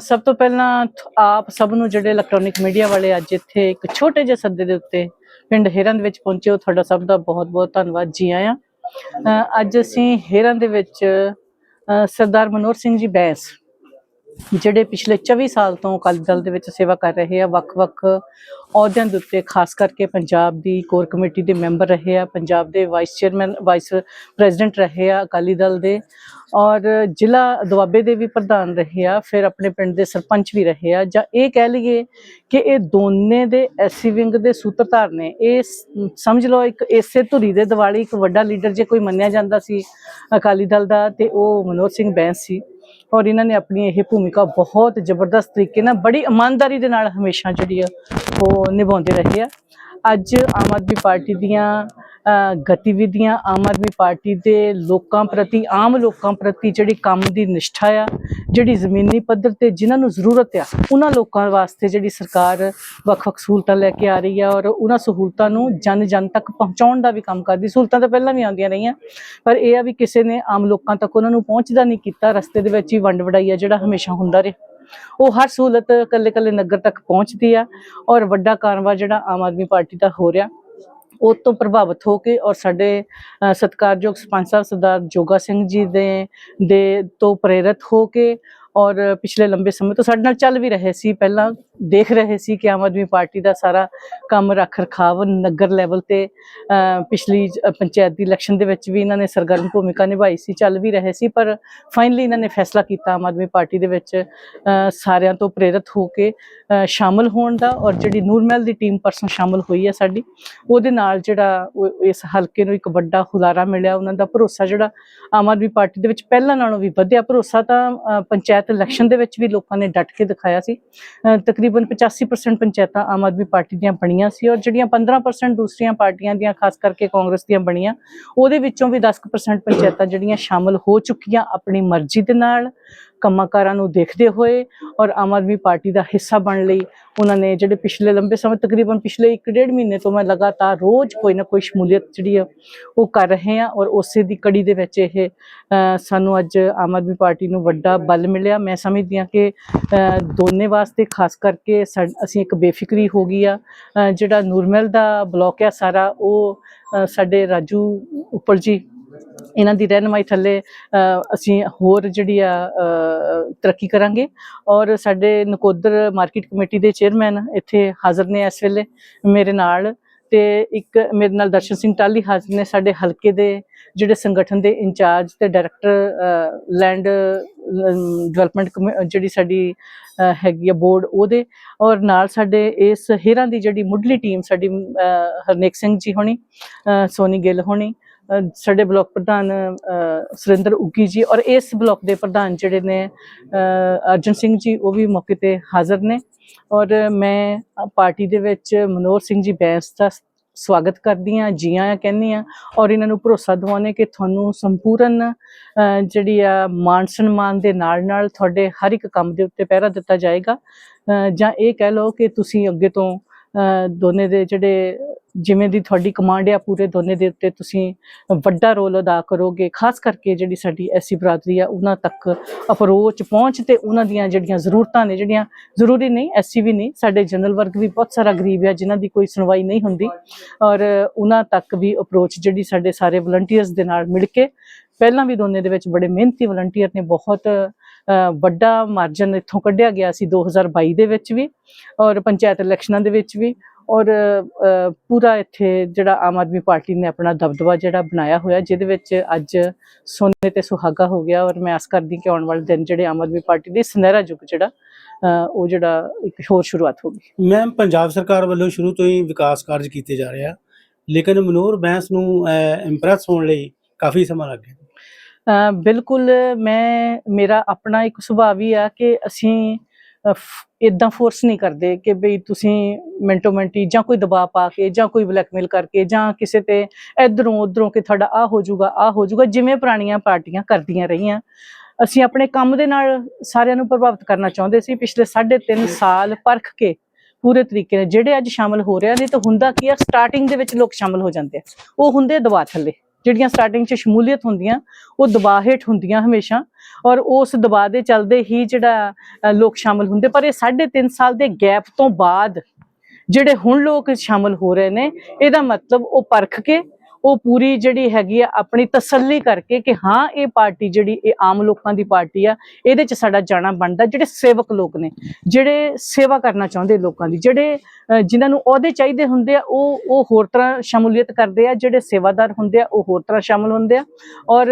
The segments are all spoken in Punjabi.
ਸਭ ਤੋਂ ਪਹਿਲਾਂ ਥ- ਆਪ ਸਭ ਨੂੰ ਜਿਹੜੇ ਇਲੈਕਟ੍ਰੋਨਿਕ ਮੀਡੀਆ ਵਾਲੇ ਅੱਜ ਇੱਥੇ ਇੱਕ ਛੋਟੇ ਜਿਹੇ ਸੱਦੇ ਦੇ ਉੱਤੇ ਪਿੰਡ ਹੇਰਾਂ ਦੇ ਵਿੱਚ ਪਹੁੰਚੇ ਹੋ ਤੁਹਾਡਾ ਸਭ ਦਾ ਬਹੁਤ-ਬਹੁਤ ਧੰਨਵਾਦ, ਜੀ ਆਇਆਂ। ਅੱਜ ਅਸੀਂ ਹੇਰਾਂ ਦੇ ਵਿੱਚ ਸਰਦਾਰ ਮਨੋਹਰ ਸਿੰਘ ਜੀ ਬੈਂਸ ਜਿਹੜੇ ਪਿਛਲੇ 24 ਸਾਲ ਤੋਂ ਅਕਾਲੀ ਦਲ ਦੇ ਵਿੱਚ ਸੇਵਾ ਕਰ ਰਹੇ ਆ, ਵੱਖ-ਵੱਖ ਅਹੁਦਿਆਂ ਦੇ ਉੱਤੇ, ਖਾਸ ਕਰਕੇ ਪੰਜਾਬ ਦੀ ਕੋਰ ਕਮੇਟੀ ਦੇ ਮੈਂਬਰ ਰਹੇ ਆ, ਪੰਜਾਬ ਦੇ ਵਾਈਸ ਚੇਅਰਮੈਨ ਵਾਈਸ ਪ੍ਰੈਜ਼ੀਡੈਂਟ ਰਹੇ ਆ ਅਕਾਲੀ ਦਲ ਦੇ ਔਰ ਜ਼ਿਲ੍ਹਾ ਦੁਆਬੇ ਦੇ ਵੀ ਪ੍ਰਧਾਨ ਰਹੇ ਆ, ਫਿਰ ਆਪਣੇ ਪਿੰਡ ਦੇ ਸਰਪੰਚ ਵੀ ਰਹੇ ਆ। ਜਾਂ ਇਹ ਕਹਿ ਲਈਏ ਕਿ ਇਹ ਦੋਨੇ ਦੇ ਐਸੀ ਵਿੰਗ ਦੇ ਸੂਤਰਧਾਰ ਨੇ। ਇਹ ਸਮਝ ਲਓ ਇੱਕ ਇਸੇ ਧੁਰੀ ਦੇ ਦਿਵਾਲੀ ਇੱਕ ਵੱਡਾ ਲੀਡਰ ਜੇ ਕੋਈ ਮੰਨਿਆ ਜਾਂਦਾ ਸੀ ਅਕਾਲੀ ਦਲ ਦਾ ਤੇ ਉਹ ਮਨੋਹਰ ਸਿੰਘ ਬੈਂਸ ਸੀ। ਔਰ ਇਹਨਾਂ ਨੇ ਆਪਣੀ ਇਹ ਭੂਮਿਕਾ ਬਹੁਤ ਜ਼ਬਰਦਸਤ ਤਰੀਕੇ ਨਾਲ, ਬੜੀ ਇਮਾਨਦਾਰੀ ਦੇ ਨਾਲ ਹਮੇਸ਼ਾ ਜਿਹੜੀ ਆ, ਉਹ ਨਿਭਾਉਂਦੇ ਰਹੇ ਆ। ਅੱਜ ਆਮ ਆਦਮੀ ਪਾਰਟੀ ਦੀਆਂ ਗਤੀਵਿਧੀਆਂ ਆਮ ਆਦਮੀ ਪਾਰਟੀ ਦੇ ਲੋਕਾਂ ਪ੍ਰਤੀ, ਆਮ ਲੋਕਾਂ ਪ੍ਰਤੀ ਜਿਹੜੀ ਕੰਮ ਦੀ ਨਿਸ਼ਠਾ ਆ ਜਿਹੜੀ ਜ਼ਮੀਨੀ ਪੱਧਰ ਤੇ ਜਿਨ੍ਹਾਂ ਨੂੰ ਜ਼ਰੂਰਤ ਆ, ਉਹਨਾਂ ਲੋਕਾਂ ਵਾਸਤੇ ਜਿਹੜੀ ਸਰਕਾਰ ਵੱਖ-ਵੱਖ ਸਹੂਲਤਾਂ ਲੈ ਕੇ ਆ ਰਹੀ ਆ ਔਰ ਉਹਨਾਂ ਸਹੂਲਤਾਂ ਨੂੰ ਜਨ ਜਨ ਤੱਕ ਪਹੁੰਚਾਉਣ ਦਾ ਵੀ ਕੰਮ ਕਰਦੀ। ਸਹੂਲਤਾਂ ਤਾਂ ਪਹਿਲਾਂ ਵੀ ਆਉਂਦੀਆਂ ਰਹੀਆਂ, ਪਰ ਇਹ ਆ ਵੀ ਕਿਸੇ ਨੇ ਆਮ ਲੋਕਾਂ ਤੱਕ ਉਹਨਾਂ ਨੂੰ ਪਹੁੰਚਦਾ ਨਹੀਂ ਕੀਤਾ, ਰਸਤੇ ਦੇ ਵਿੱਚ ਹੀ ਵੰਡ ਵਡਾਈ ਆ ਜਿਹੜਾ ਹਮੇਸ਼ਾ ਹੁੰਦਾ ਰਿਹਾ। ਉਹ ਹਰ ਸਹੂਲਤ ਕੱਲੇ ਕੱਲੇ ਨਗਰ ਤੱਕ ਪਹੁੰਚਦੀ ਆ ਔਰ ਵੱਡਾ ਕਾਰਵਾ ਜਿਹੜਾ ਆਮ ਆਦਮੀ ਪਾਰਟੀ ਦਾ ਹੋ ਰਿਹਾ। ਉਹ ਤੋਂ ਪ੍ਰਭਾਵਿਤ ਹੋ ਕੇ ਔਰ ਸਾਡੇ ਅ, ਸਤਿਕਾਰਯੋਗ ਸਰਪੰਚ ਸਾਹਿਬ ਸਰਦਾਰ ਜੋਗਾ ਸਿੰਘ ਜੀ ਦੇ ਦੇ ਤੋਂ ਪ੍ਰੇਰਿਤ ਹੋ ਕੇ ਔਰ ਪਿਛਲੇ ਲੰਬੇ ਸਮੇਂ ਤੋਂ ਸਾਡੇ ਨਾਲ ਚੱਲ ਵੀ ਰਹੇ ਸੀ ਪਹਿਲਾਂ ਦੇਖ ਰਹੇ ਸੀ ਕਿ ਆਮ ਆਦਮੀ ਪਾਰਟੀ ਦਾ ਸਾਰਾ ਕੰਮ ਰੱਖ ਰਖਾਵ ਨਗਰ ਲੈਵਲ ਤੇ ਪਿਛਲੀ ਪੰਚਾਇਤ ਦੀ ਇਲੈਕਸ਼ਨ ਦੇ ਵਿੱਚ ਵੀ ਇਹਨਾਂ ਨੇ ਸਰਗਰਮ ਭੂਮਿਕਾ ਨਿਭਾਈ ਸੀ ਚੱਲ ਵੀ ਰਹੇ ਸੀ ਪਰ ਫਾਈਨਲੀ ਇਹਨਾਂ ਨੇ ਫੈਸਲਾ ਕੀਤਾ ਆਮ ਆਦਮੀ ਪਾਰਟੀ ਦੇ ਵਿੱਚ ਸਾਰਿਆਂ ਤੋਂ ਪ੍ਰੇਰਿਤ ਹੋ ਕੇ ਅ, ਸ਼ਾਮਲ ਹੋਣ ਦਾ ਔਰ ਜਿਹੜੀ ਨੂਰਮਹਿਲ ਦੀ ਟੀਮ ਪਰਸਨ ਸ਼ਾਮਲ ਹੋਈ ਹੈ ਸਾਡੀ ਉਹਦੇ ਨਾਲ ਜਿਹੜਾ ਇਸ ਹਲਕੇ ਨੂੰ ਇੱਕ ਵੱਡਾ ਹੁਲਾਰਾ ਮਿਲਿਆ ਉਹਨਾਂ ਦਾ ਭਰੋਸਾ ਜਿਹੜਾ ਆਮ ਆਦਮੀ ਪਾਰਟੀ ਦੇ ਵਿੱਚ ਪਹਿਲਾਂ ਨਾਲੋਂ ਵੀ ਵਧਿਆ ਭਰੋਸਾ ਤਾਂ ਪੰਚਾਇਤ ਪੰਚਾਇਤ ਇਲੈਕਸ਼ਨ ਦੇ ਵਿੱਚ ਵੀ ਲੋਕਾਂ ਨੇ ਡਟ ਕੇ ਦਿਖਾਇਆ ਸੀ। ਤਕਰੀਬਨ 85% ਪੰਚਾਇਤਾਂ ਆਮ ਆਦਮੀ ਪਾਰਟੀ ਦੀਆਂ ਬਣੀਆਂ ਸੀ ਔਰ ਜਿਹੜੀਆਂ 15% ਦੂਸਰੀਆਂ ਪਾਰਟੀਆਂ ਦੀਆਂ, ਖਾਸ ਕਰਕੇ ਕਾਂਗਰਸ ਦੀਆਂ ਬਣੀਆਂ, ਉਹਦੇ ਵਿੱਚੋਂ ਵੀ 10% ਪੰਚਾਇਤਾਂ ਜਿਹੜੀਆਂ ਸ਼ਾਮਲ ਹੋ ਚੁੱਕੀਆਂ ਆਪਣੀ ਮਰਜ਼ੀ ਦੇ ਨਾਲ। ਕੰਮਕਾਰਾਂ ਨੂੰ ਦੇਖਦੇ ਹੋਏ ਔਰ ਆਮ ਆਦਮੀ ਪਾਰਟੀ ਦਾ ਹਿੱਸਾ ਬਣ ਲਈ। ਉਹਨਾਂ ਨੇ ਜਿਹੜੇ ਪਿਛਲੇ ਲੰਬੇ ਸਮੇਂ, ਤਕਰੀਬਨ ਪਿਛਲੇ 1.5 ਮਹੀਨੇ ਤੋਂ ਮੈਂ ਲਗਾਤਾਰ ਰੋਜ਼ ਕੋਈ ਨਾ ਕੋਈ ਸ਼ਮੂਲੀਅਤ ਜਿਹੜੀ ਆ, ਉਹ ਕਰ ਰਹੇ ਆ ਔਰ ਉਸੇ ਦੀ ਕੜੀ ਦੇ ਵਿੱਚ ਇਹ ਸਾਨੂੰ ਅੱਜ ਆਮ ਆਦਮੀ ਪਾਰਟੀ ਨੂੰ ਵੱਡਾ ਬਲ ਮਿਲਿਆ। ਮੈਂ ਸਮਝਦੀ ਹਾਂ ਕਿ ਦੋਨੇ ਵਾਸਤੇ ਖਾਸ ਕਰਕੇ ਸਾ- ਅਸੀਂ ਇੱਕ ਬੇਫਿਕਰੀ ਹੋ ਗਈ ਆ। ਜਿਹੜਾ ਨੂਰਮਹਿਲ ਦਾ ਬਲਾਕ ਆ ਸਾਰਾ, ਉਹ ਸਾਡੇ ਰਾਜੂ ਉੱਪਰ ਜੀ ਇਹਨਾਂ ਦੀ ਰਹਿਨਮਾਈ ਥੱਲੇ ਅਸੀਂ ਹੋਰ ਜਿਹੜੀ ਆ ਤਰੱਕੀ ਕਰਾਂਗੇ। ਔਰ ਸਾਡੇ ਨਕੋਦਰ ਮਾਰਕੀਟ ਕਮੇਟੀ ਦੇ ਚੇਅਰਮੈਨ ਇੱਥੇ ਹਾਜ਼ਰ ਨੇ ਇਸ ਵੇਲੇ ਮੇਰੇ ਨਾਲ ਤੇ ਇੱਕ ਮੇਰੇ ਨਾਲ ਦਰਸ਼ਨ ਸਿੰਘ ਟਾਲੀ ਹਾਜ਼ਰ ਨੇ, ਸਾਡੇ ਹਲਕੇ ਦੇ ਜਿਹੜੇ ਸੰਗਠਨ ਦੇ ਇੰਚਾਰਜ ਤੇ ਡਾਇਰੈਕਟਰ ਲੈਂਡ ਡਿਵੈਲਪਮੈਂਟ ਜਿਹੜੀ ਸਾਡੀ ਹੈਗੀ ਆ ਬੋਰਡ ਉਹਦੇ। ਔਰ ਨਾਲ ਸਾਡੇ ਇਸ ਹੀਰਾਂ ਦੀ ਜਿਹੜੀ ਮੁੱਢਲੀ ਟੀਮ, ਸਾਡੀ ਹਰਨੇਕ ਸਿੰਘ ਜੀ ਹੋਣੀ ਸੋਨੀ ਗਿੱਲ ਹੋਣੀ ਸਾਡੇ ਬਲਾਕ ਪ੍ਰਧਾਨ ਸੁਰਿੰਦਰ ਉੱਗੀ ਜੀ ਔਰ ਇਸ ਬਲਾਕ ਦੇ ਪ੍ਰਧਾਨ ਜਿਹੜੇ ਨੇ ਅਰਜਨ ਸਿੰਘ ਜੀ, ਉਹ ਵੀ ਮੌਕੇ ਤੇ ਹਾਜ਼ਰ ਨੇ। ਔਰ ਮੈਂ ਪਾਰਟੀ ਦੇ ਵਿੱਚ ਮਨੋਹਰ ਸਿੰਘ ਜੀ ਬੈਂਸ ਦਾ ਸਵਾਗਤ ਕਰਦੀ ਹਾਂ, ਜੀ ਆਇਆਂ ਕਹਿੰਦੀ ਹਾਂ ਔਰ ਇਹਨਾਂ ਨੂੰ ਭਰੋਸਾ ਦਿਵਾਉਂਦੇ ਕਿ ਤੁਹਾਨੂੰ ਸੰਪੂਰਨ ਜਿਹੜੀ ਆ ਮਾਨ ਸਨਮਾਨ ਦੇ ਨਾਲ ਨਾਲ ਤੁਹਾਡੇ ਹਰ ਇੱਕ ਕੰਮ ਦੇ ਉੱਤੇ ਪਹਿਰਾ ਦਿੱਤਾ ਜਾਏਗਾ। ਜਾਂ ਇਹ ਕਹਿ ਲਓ ਕਿ ਤੁਸੀਂ ਅੱਗੇ ਤੋਂ ਦੋਨੇ ਦੇ ਜਿਹੜੇ ਜਿਵੇਂ ਦੀ ਤੁਹਾਡੀ ਕਮਾਂਡ ਆ, ਪੂਰੇ ਦੋਨੇ ਦੇ ਉੱਤੇ ਤੁਸੀਂ ਵੱਡਾ ਰੋਲ ਅਦਾ ਕਰੋਗੇ, ਖਾਸ ਕਰਕੇ ਜਿਹੜੀ ਸਾਡੀ ਐਸੀ ਬਰਾਦਰੀ ਆ, ਉਹਨਾਂ ਤੱਕ ਅਪਰੋਚ ਪਹੁੰਚ ਤੇ ਉਹਨਾਂ ਦੀਆਂ ਜਿਹੜੀਆਂ ਜ਼ਰੂਰਤਾਂ ਨੇ, ਜਿਹੜੀਆਂ ਜ਼ਰੂਰੀ ਨਹੀਂ, ਐਸੀ ਵੀ ਨਹੀਂ, ਸਾਡੇ ਜਨਰਲ ਵਰਗ ਵੀ ਬਹੁਤ ਸਾਰਾ ਗਰੀਬ ਆ, ਜਿਨ੍ਹਾਂ ਦੀ ਕੋਈ ਸੁਣਵਾਈ ਨਹੀਂ ਹੁੰਦੀ। ਔਰ ਉਹਨਾਂ ਤੱਕ ਵੀ ਅਪਰੋਚ ਜਿਹੜੀ ਸਾਡੇ ਸਾਰੇ ਵਲੰਟੀਅਰਸ ਦੇ ਨਾਲ ਮਿਲ ਕੇ, ਪਹਿਲਾਂ ਵੀ ਦੋਨੇ ਦੇ ਵਿੱਚ ਬੜੇ ਮਿਹਨਤੀ ਵਲੰਟੀਅਰ ਨੇ, ਬਹੁਤ ਵੱਡਾ ਮਾਰਜਨ ਇੱਥੋਂ ਕੱਢਿਆ ਗਿਆ ਸੀ 2022 ਦੇ ਵਿੱਚ ਵੀ, ਔਰ ਪੰਚਾਇਤ ਇਲੈਕਸ਼ਨਾਂ ਦੇ ਵਿੱਚ ਵੀ। ਔਰ ਪੂਰਾ ਇੱਥੇ ਜਿਹੜਾ ਆਮ ਆਦਮੀ ਪਾਰਟੀ ਨੇ ਆਪਣਾ ਦਬਦਬਾ ਜਿਹੜਾ ਬਣਾਇਆ ਹੋਇਆ ਜਿਹਦੇ ਵਿੱਚ ਅੱਜ ਸੋਨੇ ਤੇ ਸੁਹਾਗਾ ਹੋ ਗਿਆ ਔਰ ਮੈਂ ਆਸ ਕਰਦੀ ਕਿ ਆਉਣ ਵਾਲੇ ਦਿਨ ਜਿਹੜੇ ਆਮ ਆਦਮੀ ਪਾਰਟੀ ਦੇ ਸੁਨਹਿਰਾ ਯੁੱਗ ਜਿਹੜਾ ਉਹ ਜਿਹੜਾ ਇੱਕ ਹੋਰ ਸ਼ੁਰੂਆਤ ਹੋਗੀ ਮੈਮ ਪੰਜਾਬ ਸਰਕਾਰ ਵੱਲੋਂ ਸ਼ੁਰੂ ਤੋਂ ਹੀ ਵਿਕਾਸ ਕਾਰਜ ਕੀਤੇ ਜਾ ਰਹੇ ਆ ਲੇਕਿਨ ਮਨੋਹਰ ਬੈਂਸ ਨੂੰ ਇੰਪ੍ਰੈਸ ਹੋਣ ਲਈ ਕਾਫੀ ਸਮਾਂ ਲੱਗ ਗਿਆ। ਬਿਲਕੁਲ ਮੈਂ ਮੇਰਾ ਆਪਣਾ ਇੱਕ ਸੁਭਾਅ ਵੀ ਆ ਕਿ ਅਸੀਂ ਇਦਾਂ ਫੋਰਸ ਨਹੀਂ ਕਰਦੇ ਕਿ ਬਈ ਤੁਸੀਂ ਮਿੰਟੋ ਮਿੰਟੀ ਜਾਂ ਕੋਈ ਦਬਾਅ ਪਾ ਕੇ ਜਾਂ ਕੋਈ ਬਲੈਕਮੇਲ ਕਰਕੇ ਜਾਂ ਕਿਸੇ ਤੇ ਇਧਰੋਂ ਉਧਰੋਂ ਕਿ ਤੁਹਾਡਾ ਆ ਹੋ ਜਾਊਗਾ ਆ ਹੋ ਜਾਊਗਾ ਜਿਵੇਂ ਪੁਰਾਣੀਆਂ ਪਾਰਟੀਆਂ ਕਰਦੀਆਂ ਰਹੀਆਂ। ਅਸੀਂ ਆਪਣੇ ਕੰਮ ਦੇ ਨਾਲ ਸਾਰਿਆਂ ਨੂੰ ਪ੍ਰਭਾਵਿਤ ਕਰਨਾ ਚਾਹੁੰਦੇ ਸੀ ਪਿਛਲੇ 3.5 ਸਾਲ ਪਰਖ ਕੇ ਪੂਰੇ ਤਰੀਕੇ ਨਾਲ। ਜਿਹੜੇ ਅੱਜ ਸ਼ਾਮਲ ਹੋ ਰਹੇ ਨੇ ਤਾਂ ਹੁੰਦਾ ਕੀ ਆ ਸਟਾਰਟਿੰਗ ਦੇ ਵਿੱਚ ਲੋਕ ਸ਼ਾਮਲ ਹੋ ਜਾਂਦੇ ਆ। ਉਹ ਹੁੰਦੇ ਦਬਾਅ ਥੱਲੇ। ਜਿਹੜੀਆਂ ਸਟਾਰਟਿੰਗ 'ਚ ਸ਼ਮੂਲੀਅਤ ਹੁੰਦੀਆਂ ਉਹ ਦਬਾਅ ਹੇਠ ਹੁੰਦੀਆਂ ਹਮੇਸ਼ਾ ਔਰ ਉਸ ਦਬਾਅ ਦੇ ਚੱਲਦੇ ਹੀ ਜਿਹੜਾ ਅ, ਲੋਕ ਸ਼ਾਮਲ ਹੁੰਦੇ। ਪਰ ਇਹ 3.5 ਸਾਲ ਦੇ ਗੈਪ ਤੋਂ ਬਾਅਦ ਜਿਹੜੇ ਹੁਣ ਲੋਕ ਸ਼ਾਮਲ ਹੋ ਰਹੇ ਨੇ ਇਹਦਾ ਮਤਲਬ ਉਹ ਪਰਖ ਕੇ ਉਹ ਪੂਰੀ ਜਿਹੜੀ ਹੈਗੀ ਆ ਆਪਣੀ ਤਸੱਲੀ ਕਰਕੇ ਕਿ ਹਾਂ ਇਹ ਪਾਰਟੀ ਜਿਹੜੀ ਇਹ ਆਮ ਲੋਕਾਂ ਦੀ ਪਾਰਟੀ ਆ ਇਹਦੇ ਚ ਸਾਡਾ ਜਾਣਾ ਬਣਦਾ ਜਿਹੜੇ ਸੇਵਕ ਲੋਕ ਨੇ ਜਿਹੜੇ ਸੇਵਾ ਕਰਨਾ ਚਾਹੁੰਦੇ ਲੋਕਾਂ ਦੀ ਜਿਹੜੇ ਅ, ਜਿਨ੍ਹਾਂ ਨੂੰ ਅਹੁਦੇ ਚਾਹੀਦੇ ਹੁੰਦੇ ਆ ਉਹ ਉਹ ਹੋਰ ਤਰ੍ਹਾਂ ਸ਼ਮੂਲੀਅਤ ਕਰਦੇ ਆ ਜਿਹੜੇ ਸੇਵਾਦਾਰ ਹੁੰਦੇ ਆ ਉਹ ਹੋਰ ਤਰ੍ਹਾਂ ਸ਼ਾਮਲ ਹੁੰਦੇ ਆ। ਔਰ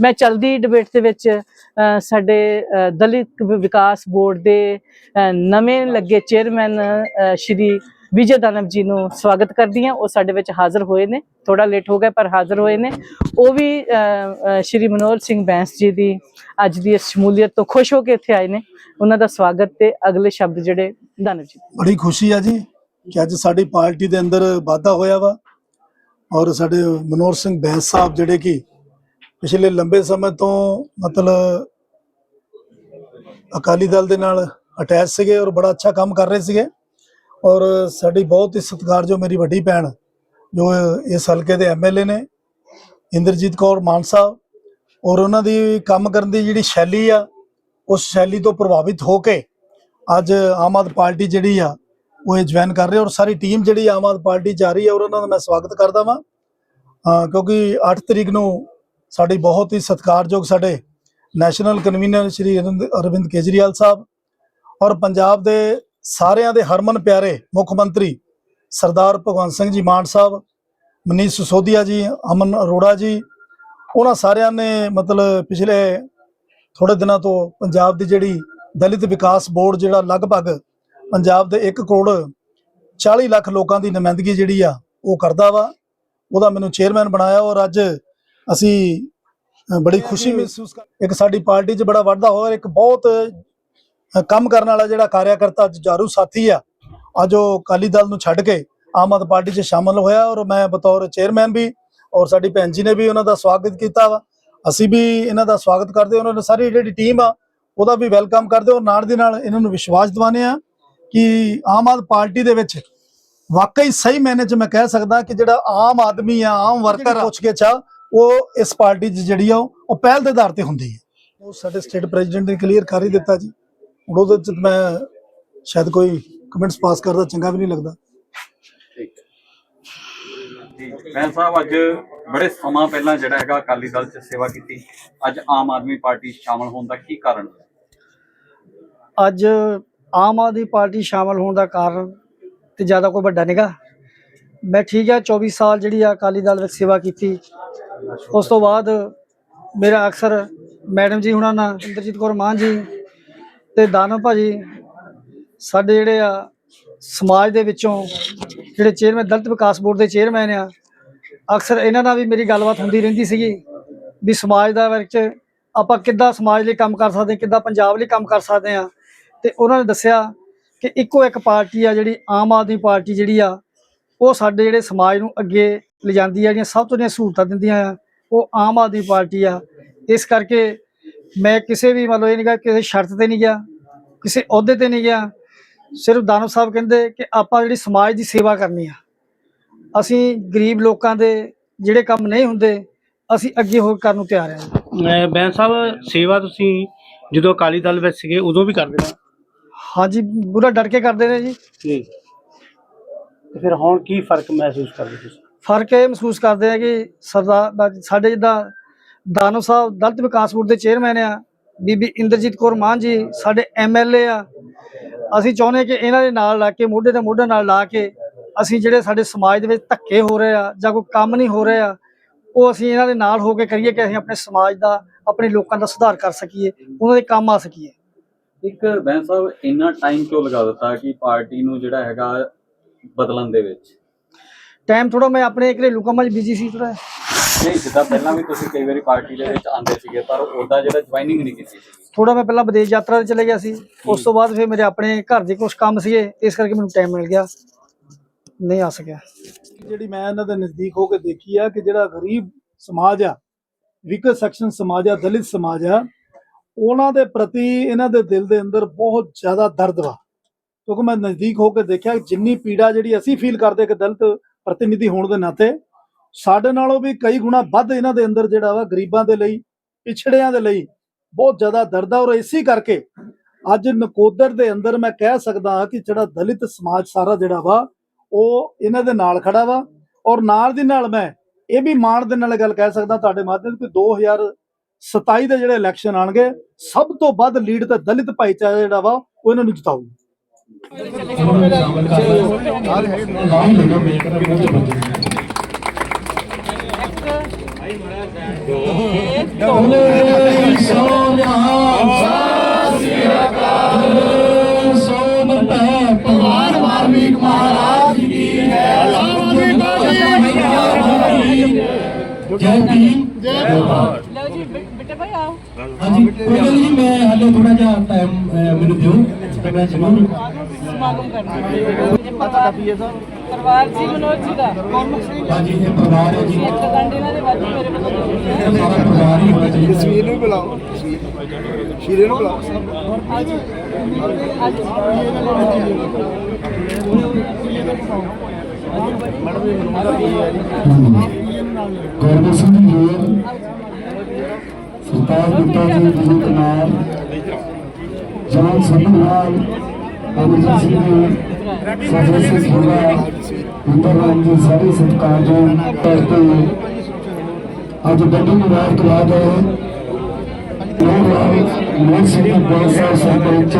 ਮੈਂ ਚਲਦੀ ਡਿਬੇਟ ਦੇ ਵਿੱਚ ਸਾਡੇ ਦਲਿਤ ਵਿਕਾਸ ਬੋਰਡ ਦੇ ਨਵੇਂ ਲੱਗੇ ਚੇਅਰਮੈਨ ਸ਼੍ਰੀ ਵਿਜੇ ਦਾਨਵ ਜੀ ਨੂੰ ਸਵਾਗਤ ਕਰਦੀ ਹਾਂ। ਉਹ ਸਾਡੇ ਵਿੱਚ ਹਾਜ਼ਰ ਹੋਏ ਨੇ। ਥੋੜਾ ਲੇਟ ਹੋ ਗਿਆ, ਪਰ ਹਾਜ਼ਰ ਹੋਏ ਨੇ। ਉਹ ਵੀ ਸ਼੍ਰੀ ਮਨੋਹਰ ਸਿੰਘ ਬੈਂਸ ਜੀ ਦੀ ਅੱਜ ਦੀ ਇਸ ਸ਼ਮੂਲੀਅਤ ਤੋਂ ਖੁਸ਼ ਹੋ ਕੇ ਇੱਥੇ ਆਏ ਨੇ। ਉਹਨਾਂ ਦਾ ਸਵਾਗਤ ਤੇ ਅਗਲੇ ਸ਼ਬਦ ਜਿਹੜੇ ਦਾਨਵ ਜੀ। ਬੜੀ ਖੁਸ਼ੀ ਆ ਜੀ ਕਿ ਅੱਜ ਸਾਡੀ ਪਾਰਟੀ ਦੇ ਅੰਦਰ ਵਾਧਾ ਹੋਇਆ ਵਾ ਔਰ ਸਾਡੇ ਮਨੋਹਰ ਸਿੰਘ ਬੈਂਸ ਸਾਹਿਬ ਜਿਹੜੇ ਕਿ ਪਿਛਲੇ ਲੰਬੇ ਸਮੇਂ ਤੋਂ ਮਤਲਬ ਅਕਾਲੀ ਦਲ ਦੇ ਨਾਲ ਅਟੈਚ ਸੀਗੇ ਔਰ ਬੜਾ ਅੱਛਾ ਕੰਮ ਕਰ ਰਹੇ ਸੀਗੇ। ਔਰ ਸਾਡੀ ਬਹੁਤ ਹੀ ਸਤਿਕਾਰਯੋਗ ਮੇਰੀ ਵੱਡੀ ਭੈਣ, ਜੋ ਇਸ ਹਲਕੇ ਦੇ ਐਮਐਲਏ ਨੇ, ਇੰਦਰਜੀਤ ਕੌਰ ਮਾਨ ਸਾਹਿਬ, ਔਰ ਉਹਨਾਂ ਦੀ ਕੰਮ ਕਰਨ ਦੀ ਜਿਹੜੀ ਸ਼ੈਲੀ ਆ, ਉਸ ਸ਼ੈਲੀ ਤੋਂ ਪ੍ਰਭਾਵਿਤ ਹੋ ਕੇ ਅੱਜ ਆਮ ਆਦਮੀ ਪਾਰਟੀ ਜਿਹੜੀ ਆ, ਉਹ ਇਹ ਜੁਆਇਨ ਕਰ ਰਹੇ ਔਰ ਸਾਰੀ ਟੀਮ ਜਿਹੜੀ ਆਮ ਆਦਮੀ ਪਾਰਟੀ ਜਾ ਰਹੀ ਹੈ ਔਰ ਉਹਨਾਂ ਦਾ ਮੈਂ ਸਵਾਗਤ ਕਰਦਾ ਵਾਂ। ਕਿਉਂਕਿ 8 ਤਰੀਕ ਨੂੰ ਸਾਡੀ ਬਹੁਤ ਹੀ ਸਤਿਕਾਰਯੋਗ ਸਾਡੇ ਨੈਸ਼ਨਲ ਕਨਵੀਨਰ ਸ਼੍ਰੀ ਅਰਵਿੰਦ ਅਰਵਿੰਦ ਕੇਜਰੀਵਾਲ ਸਾਹਿਬ ਔਰ ਪੰਜਾਬ ਦੇ ਸਾਰਿਆਂ ਦੇ ਹਰਮਨ ਪਿਆਰੇ ਮੁੱਖ ਮੰਤਰੀ ਸਰਦਾਰ ਭਗਵੰਤ ਸਿੰਘ ਜੀ ਮਾਨ ਸਾਹਿਬ ਮਨੀਸ਼ ਸਿਸੋਦੀਆ ਜੀ ਅਮਨ ਅਰੋੜਾ ਜੀ ਉਹਨਾਂ ਸਾਰਿਆਂ ਨੇ ਮਤਲਬ ਪਿਛਲੇ ਥੋੜੇ ਦਿਨਾਂ ਤੋਂ ਪੰਜਾਬ ਦੀ ਜਿਹੜੀ ਦਲਿਤ ਵਿਕਾਸ ਬੋਰਡ ਜਿਹੜਾ ਲਗਭਗ ਪੰਜਾਬ ਦੇ 1 ਕਰੋੜ 40 ਲੱਖ ਲੋਕਾਂ ਦੀ ਨੁਮਾਇੰਦਗੀ ਜਿਹੜੀ ਆ ਉਹ ਕਰਦਾ ਵਾ। ਉਹਦਾ ਮੈਨੂੰ ਚੇਅਰਮੈਨ ਬਣਾਇਆ ਔਰ ਅੱਜ ਅਸੀਂ ਬੜੀ ਖੁਸ਼ੀ ਮਹਿਸੂਸ ਕਰ ਇੱਕ ਸਾਡੀ ਪਾਰਟੀ 'ਚ ਬੜਾ ਵਾਧਾ ਹੋਇਆ ਇੱਕ ਬਹੁਤ ਕੰਮ ਕਰਨ ਵਾਲਾ ਜਿਹੜਾ ਕਾਰਿਆਕਰਤਾ ਜੁਝਾਰੂ ਸਾਥੀ ਆ ਅੱਜ ਉਹ ਅਕਾਲੀ ਦਲ ਨੂੰ ਛੱਡ ਕੇ ਆਮ ਆਦਮੀ ਪਾਰਟੀ 'ਚ ਸ਼ਾਮਲ ਹੋਇਆ ਔਰ ਮੈਂ ਬਤੌਰ ਚੇਅਰਮੈਨ ਵੀ ਔਰ ਸਾਡੀ ਭੈਣ ਜੀ ਨੇ ਵੀ ਉਹਨਾਂ ਦਾ ਸਵਾਗਤ ਕੀਤਾ ਵਾ। ਅਸੀਂ ਵੀ ਇਹਨਾਂ ਦਾ ਸਵਾਗਤ ਕਰਦੇ ਉਹਨਾਂ ਨੇ ਸਾਰੀ ਜਿਹੜੀ ਟੀਮ ਆ ਉਹਦਾ ਵੀ ਵੈਲਕਮ ਕਰਦੇ ਔਰ ਨਾਲ ਦੀ ਨਾਲ ਇਹਨਾਂ ਨੂੰ ਵਿਸ਼ਵਾਸ ਦਿਵਾਉਂਦੇ ਆ ਕਿ ਆਮ ਆਦਮੀ ਪਾਰਟੀ ਦੇ ਵਿੱਚ ਵਾਕਈ ਸਹੀ ਮੈਨੇ ਚ ਮੈਂ ਕਹਿ ਸਕਦਾ ਕਿ ਜਿਹੜਾ ਆਮ ਆਦਮੀ ਆ ਆਮ ਵਰਕਰ ਪੁੱਛ ਕੇ ਚਾ ਉਹ ਇਸ ਪਾਰਟੀ 'ਚ ਜਿਹੜੀ ਆ ਉਹ ਪਹਿਲ ਦੇ ਆਧਾਰ ਤੇ ਹੁੰਦੀ ਹੈ। ਉਹ ਸਾਡੇ ਸਟੇਟ ਪ੍ਰੈਜ਼ੀਡੈਂਟ ਨੇ ਕਲੀਅਰ ਕਰ ਹੀ ਦਿੱਤਾ ਜੀ। ਹੁਣ ਉਹਦੇ ਚ ਮੈਂ ਸ਼ਾਇਦ ਕੋਈ ਕਮੈਂਟਸ ਪਾਸ ਕਰਦਾ ਚੰਗਾ ਵੀ ਨਹੀਂ ਲੱਗਦਾ। ਠੀਕ। ਮੈਂ ਸਾਹਿਬ ਅੱਜ ਬੜੇ ਸਮਾਂ ਪਹਿਲਾਂ ਜਿਹੜਾ ਹੈਗਾ ਅਕਾਲੀ ਦਲ 'ਚ ਸੇਵਾ ਕੀਤੀ। ਅੱਜ ਆਮ ਆਦਮੀ ਪਾਰਟੀ 'ਚ ਸ਼ਾਮਲ ਹੋਣ ਦਾ ਕੀ ਕਾਰਨ? ਹੈ ਅੱਜ ਆਮ ਆਦਮੀ ਪਾਰਟੀ ਸ਼ਾਮਲ ਹੋਣ ਦਾ ਕਾਰਨ ਤੇ ਜ਼ਿਆਦਾ ਕੋਈ ਵੱਡਾ ਨਹੀਂਗਾ ਮੈਂ ਠੀਕ ਹੈ 24 ਸਾਲ ਜਿਹੜੀ ਆ ਅਕਾਲੀ ਦਲ ਵਿੱਚ ਸੇਵਾ ਕੀਤੀ। ਉਸ ਤੋਂ ਬਾਅਦ ਮੇਰਾ ਅਕਸਰ ਮੈਡਮ ਜੀ ਹੁਣਾਂ ਨਾਲ ਇੰਦਰਜੀਤ ਕੌਰ ਮਾਨ ਜੀ ਤੇ ਦਾਨਵ ਭਾਜੀ। ਸਾਡੇ ਜਿਹੜੇ ਆ ਸਮਾਜ ਦੇ ਵਿੱਚੋਂ ਜਿਹੜੇ ਚੇਅਰਮੈਨ ਦਲਿਤ ਵਿਕਾਸ ਬੋਰਡ ਦੇ ਚੇਅਰਮੈਨ ਆ, ਅਕਸਰ ਇਹਨਾਂ ਨਾਲ ਵੀ ਮੇਰੀ ਗੱਲਬਾਤ ਹੁੰਦੀ ਰਹਿੰਦੀ ਸੀਗੀ ਵੀ ਸਮਾਜ ਦਾ ਵਿੱਚ ਆਪਾਂ ਕਿੱਦਾਂ ਸਮਾਜ ਲਈ ਕੰਮ ਕਰ ਸਕਦੇ ਹਾਂ ਕਿੱਦਾਂ ਪੰਜਾਬ ਲਈ ਕੰਮ ਕਰ ਸਕਦੇ ਆ। ਤੇ ਉਹਨਾਂ ਨੇ ਦੱਸਿਆ ਕਿ ਇੱਕੋ ਇੱਕ ਪਾਰਟੀ ਆ ਜਿਹੜੀ ਆਮ ਆਦਮੀ ਪਾਰਟੀ ਜਿਹੜੀ ਆ, ਉਹ ਸਾਡੇ ਜਿਹੜੇ ਸਮਾਜ ਨੂੰ ਅੱਗੇ ਲਿਜਾਂਦੀ ਆ, ਜਿਹੜੀਆਂ ਸਭ ਤੋਂ ਜਿਹੜੀਆਂ ਸਹੂਲਤਾਂ ਦਿੰਦੀਆਂ ਆ, ਉਹ ਆਮ ਆਦਮੀ ਪਾਰਟੀ ਆ। ਇਸ ਕਰਕੇ ਮੈਂ ਕਿਸੇ ਵੀ ਮਤਲਬ ਇਹ ਨਹੀਂ ਗਾ ਕਿਸੇ ਸ਼ਰਤ ਤੇ ਨਹੀਂ ਗਿਆ ਕਿਸੇ ਅਹੁਦੇ ਤੇ ਨਹੀਂ ਗਿਆ ਸਿਰਫ ਦਾਨਵ ਸਾਹਿਬ ਕਹਿੰਦੇ ਕਿ ਆਪਾਂ ਜਿਹੜੀ ਸਮਾਜ ਦੀ ਸੇਵਾ ਕਰਨੀ ਆ। ਅਸੀਂ ਗਰੀਬ ਲੋਕਾਂ ਦੇ ਜਿਹੜੇ ਕੰਮ ਨਹੀਂ ਹੁੰਦੇ ਅਸੀਂ ਅੱਗੇ ਹੋ ਕੇ ਕਰਨ ਨੂੰ ਤਿਆਰ ਹਾਂ ਬੈਂਸ ਸਾਹਿਬ ਸੇਵਾ ਤੁਸੀਂ ਜਦੋਂ ਅਕਾਲੀ ਦਲ ਵਿੱਚ ਸੀਗੇ ਉਦੋਂ ਵੀ ਕਰਦੇ ਰਹੇ? ਹਾਂਜੀ ਪੂਰਾ ਡਟ ਕੇ ਕਰਦੇ ਨੇ ਜੀ। ਜੀ। ਤੇ ਫਿਰ ਹੁਣ ਕੀ ਫ਼ਰਕ ਮਹਿਸੂਸ ਕਰਦੇ ਤੁਸੀਂ? ਫ਼ਰਕ ਇਹ ਮਹਿਸੂਸ ਕਰਦੇ ਆ ਕਿ ਸਰਦਾਰ ਸਾਡੇ ਜਿੱਦਾਂ ਦਾਨਵ ਸਾਹਿਬ ਦਲਿਤ ਵਿਕਾਸ ਬੋਰਡ ਦੇ ਚੇਅਰਮੈਨ ਆ ਬੀਬੀ ਇੰਦਰਜੀਤ ਕੌਰ ਮਾਨ ਜੀ ਸਾਡੇ ਐਮਐਲਏ ਆ। ਅਸੀਂ ਚਾਹੁੰਦੇ ਕਿ ਇਹਨਾਂ ਦੇ ਨਾਲ ਲਾ ਕੇ ਮੋਢੇ ਤੇ ਮੋਢਾ ਨਾਲ ਲਾ ਕੇ ਅਸੀਂ ਜਿਹੜੇ ਸਾਡੇ ਸਮਾਜ ਦੇ ਵਿੱਚ ਧੱਕੇ ਹੋ ਰਹੇ ਆ ਜਾਂ ਕੋਈ ਕੰਮ ਨਹੀਂ ਹੋ ਰਿਹਾ ਉਹ ਅਸੀਂ ਇਹਨਾਂ ਦੇ ਨਾਲ ਹੋ ਕੇ ਕਰੀਏ ਕਿ ਅਸੀਂ ਆਪਣੇ ਸਮਾਜ ਦਾ ਆਪਣੇ ਲੋਕਾਂ ਦਾ ਸੁਧਾਰ ਕਰ ਸਕੀਏ ਉਹਨਾਂ ਦੇ ਕੰਮ ਆ ਸਕੀਏ। ਇੱਕ ਬੈਂਸ ਸਾਹਿਬ ਇੰਨਾ ਟਾਈਮ ਕਿਉਂ ਲਗਾ ਦਿੱਤਾ ਕਿ ਪਾਰਟੀ ਨੂੰ ਜਿਹੜਾ ਹੈਗਾ ਬਦਲਣ ਦੇ ਵਿੱਚ? ਟਾਈਮ ਥੋੜਾ ਮੈਂ ਆਪਣੇ ਘਰੇਲੂ ਕੰਮਾਂ 'ਚ ਬਿਜ਼ੀ ਸੀ ਥੋੜਾ ਨਹੀਂ ਜਿੱਦਾਂ ਪਹਿਲਾਂ ਵੀ ਤੁਸੀਂ ਕਈ ਵਾਰੀ ਪਾਰਟੀ ਦੇ ਵਿੱਚ ਆਉਂਦੇ ਸੀਗੇ ਪਰ ਉਹਦਾ ਜਿਹੜਾ ਜੁਆਇਨਿੰਗ ਨਹੀਂ ਕੀਤੀ ਸੀ ਥੋੜਾ ਮੈਂ ਪਹਿਲਾਂ ਵਿਦੇਸ਼ ਯਾਤਰਾ ਤੇ ਚਲੇ ਗਿਆ ਸੀ। ਉਸ ਤੋਂ ਬਾਅਦ ਫਿਰ ਮੇਰੇ ਆਪਣੇ ਘਰ ਦੇ ਕੁਝ ਕੰਮ ਸੀਗੇ ਇਸ ਕਰਕੇ ਮੈਨੂੰ ਟਾਈਮ ਮਿਲ ਗਿਆ। ਨਹੀਂ ਆ ਸਕਿਆ। ਜਿਹੜੀ ਮੈਂ ਇਹਨਾਂ ਦੇ ਨਜ਼ਦੀਕ ਹੋ ਕੇ ਦੇਖੀ ਆ ਕਿ ਜਿਹੜਾ ਗਰੀਬ ਸਮਾਜ ਆ ਵਿਕਟ ਸੈਕਸ਼ਨ ਸਮਾਜ ਆ ਦਲਿਤ ਸਮਾਜ ਆ ਉਹਨਾਂ ਦੇ ਪ੍ਰਤੀ ਇਹਨਾਂ ਦੇ ਦਿਲ ਦੇ ਅੰਦਰ ਬਹੁਤ ਜ਼ਿਆਦਾ ਦਰਦ ਵਾ। ਕਿਉਂਕਿ ਮੈਂ ਨਜ਼ਦੀਕ ਹੋ ਕੇ ਦੇਖਿਆ ਕਿ ਜਿੰਨੀ ਪੀੜਾ ਜਿਹੜੀ ਅਸੀਂ ਫੀਲ ਕਰਦੇ ਕਿ ਦਲਿਤ ਪ੍ਰਤੀਨਿਧੀ ਹੋਣ ਦੇ ਨਾਤੇ ਸਾਡੇ ਨਾਲੋਂ ਵੀ ਕਈ ਗੁਣਾ ਵੱਧ ਇਹਨਾਂ ਦੇ ਅੰਦਰ ਜਿਹੜਾ ਵਾ ਗਰੀਬਾਂ ਦੇ ਲਈ, ਪਿਛੜਿਆਂ ਦੇ ਲਈ ਬਹੁਤ ਜ਼ਿਆਦਾ ਦਰਦ ਆ ਔਰ ਇਸੇ ਕਰਕੇ ਅੱਜ ਨਕੋਦਰ ਦੇ ਅੰਦਰ ਮੈਂ ਕਹਿ ਸਕਦਾ ਹਾਂ ਕਿ ਜਿਹੜਾ ਦਲਿਤ ਸਮਾਜ ਸਾਰਾ ਜਿਹੜਾ ਵਾ, ਉਹ ਇਹਨਾਂ ਦੇ ਨਾਲ ਖੜਾ ਵਾ ਔਰ ਨਾਲ ਦੀ ਨਾਲ ਮੈਂ ਇਹ ਵੀ ਮਾਣ ਦੇ ਨਾਲ ਗੱਲ ਕਹਿ ਸਕਦਾ ਤੁਹਾਡੇ ਮਾਧਿਅਮ ਕਿ 2027 ਦੇ ਜਿਹੜੇ ਇਲੈਕਸ਼ਨ ਆਣਗੇ ਸਭ ਤੋਂ ਵੱਧ ਲੀਡ ਤੇ ਦਲਿਤ ਭਾਈਚਾਰਾ ਜਿਹੜਾ ਵਾ, ਉਹ ਇਹਨਾਂ ਨੂੰ ਜਿਤਾਊ ਲਓ ਜੀ ਬੇਟੇ ਭਾਈ ਆਓ। ਹਾਂਜੀ ਕੋਈ ਗੱਲ ਨਹੀਂ ਮੈਂ ਹਾਲੇ ਥੋੜਾ ਜਿਹਾ ਟਾਈਮ ਮੈਨੂੰ ਦਿਓ। ਤੇ ਮੈਂ ਜ਼ਰੂਰ ਸਮਾਗਮ ਕਰਨਾ ਪਤਾ ਪਰਿਵਾਰ ਸੀ ਮਨੋਜ ਜੀ ਦਾ ਹਾਂਜੀ ਇਹ ਪਰਿਵਾਰ ਹੈ ਜੀ। ਇੱਕ ਗੰਡੇ ਨਾਲ ਦੇ ਵੱਧ ਮੇਰੇ ਵੱਲੋਂ ਇਹ ਸਾਰਾ ਪਰਿਵਾਰ ਹੀ ਹੋਣਾ ਚਾਹੀਦਾ ਤਸਵੀਰ ਨੂੰ ਬੁਲਾਓ। ਸ਼ੀਰੇ ਨੂੰ ਬੁਲਾਓ। ਗੁਰਬਖਸ਼ ਸਿੰਘ ਜੀ ਸਰਦਾਰ ਗੁੱਟਾ ਜੀ ਜੀ ਕੁਮਾਰ ਜਵਾਨ ਅਮਰਜੀਤ ਸਿੰਘ ਜੀ ਸਾਜਾ ਸਿੰਘ ਖੋਲਾ ਇੰਦਰ ਰਾਮ ਜੀ ਸਾਰੇ ਸਤਿਕਾਰਯੋਗ ਕਰਦੇ ਅੱਜ ਵੱਡੀ ਮੁਬਾਰਕ ਕਰਾ ਗਏ ਲੋਕ ਰਾਜ ਮੋਹਨ ਸਿੰਘ ਜੀ ਬਹੁਤ ਸਾਹਿਬ ਸਰਪੰਚ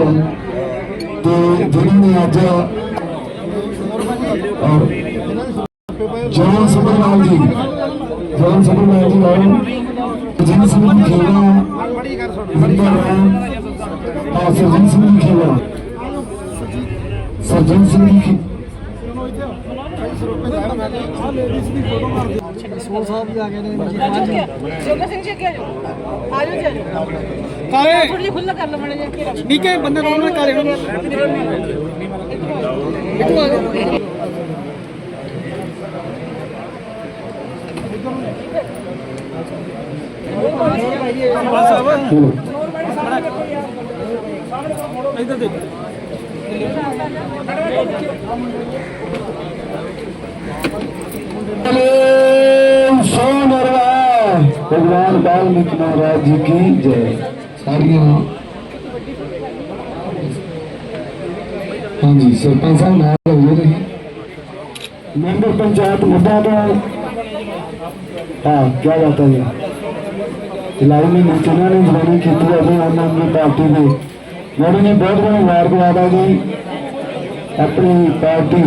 ਤੇ ਜਿਹਨਾਂ ਨੇ ਅੱਜ ਔਰ ਜਵਾਨ ਸਭਰਵਾਲ ਜੀ ਜਵਾਨ ਸਭਰਵਾਲ ਜੀ ਆਓ ਜਿਨ ਸਿੰਘ ਖੇੜਾ ਵਿੰਦਰ ਰਾਮ ਆ ਸਰਜਨ ਸਿੰਘ ਖੇੜਾ ਹਰਜਨ ਸਿੰਘ ਜੀ ਸੋਲ ਸਾਹਿਬ ਵੀ ਆ ਗਏ ਨੇ ਜੀ ਜੋਗਾ ਸਿੰਘ ਜੀ ਅੱਗੇ ਆ ਜਾਓ ਆ ਜਾਓ ਜੀ ਕਾਲੇ ਥੋੜੀ ਖੁੱਲਾ ਕਰ ਲਓ ਮਣੇ ਜੀ ਠੀਕ ਹੈ ਬੰਦੇ ਕੋਲ ਨਾ ਕਾਲੇ ਨੂੰ ਇੱਥੋਂ ਆ ਜਾਓ ਬਸ ਆਵਾ ਸਾਹਮਣੇ ਸਾਹਮਣੇ ਇਧਰ ਦੇਖੋ भगवान वाल्मीकि महाराज जी की जय। सारियाँ। हाँ जी, सरपंच साहब नाल हो रही मेंबर पंचायत मुद्दा तो हाँ क्या बात है इलाही में नीचना ने जवानी की अभी आम आदमी पार्टी ने मैंने बहुत बड़ा मुबारकबाद है जी अपनी पार्टी